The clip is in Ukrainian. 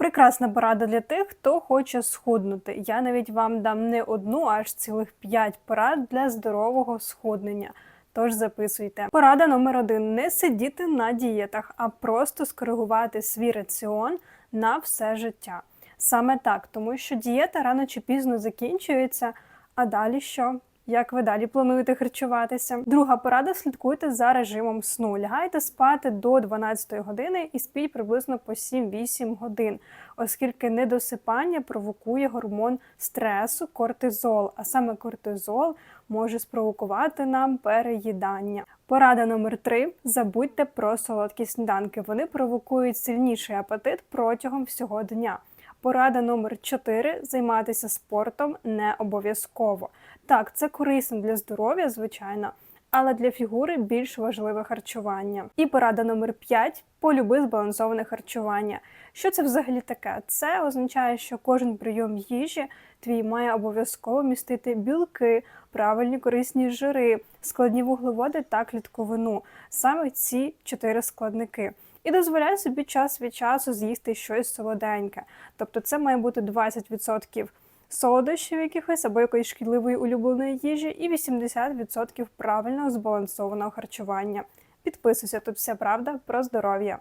Прекрасна порада для тих, хто хоче схуднути. Я навіть вам дам не одну, аж цілих 5 порад для здорового схуднення. Тож записуйте. Порада номер один: не сидіти на дієтах, а просто скоригувати свій раціон на все життя. Саме так, тому що дієта рано чи пізно закінчується. А далі що? Як ви далі плануєте харчуватися? Друга порада: слідкуйте за режимом сну. Лягайте спати до 12 години і спіть приблизно по 7-8 годин, оскільки недосипання провокує гормон стресу кортизол, а саме кортизол може спровокувати нам переїдання. Порада номер три: забудьте про солодкі сніданки. Вони провокують сильніший апетит протягом всього дня. Порада номер 4 займатися спортом не обов'язково. Так, це корисно для здоров'я, звичайно, але для фігури більш важливе харчування. І порада номер 5 полюби збалансоване харчування. Що це взагалі таке? Це означає, що кожен прийом їжі твій має обов'язково містити білки, правильні корисні жири, складні вуглеводи та клітковину. Саме ці чотири складники. І дозволяй собі час від часу з'їсти щось солоденьке. Тобто це має бути 20% солодощів якихось або якоїсь шкідливої улюбленої їжі, і 80% правильного збалансованого харчування. Підписуйся, тут вся правда про здоров'я.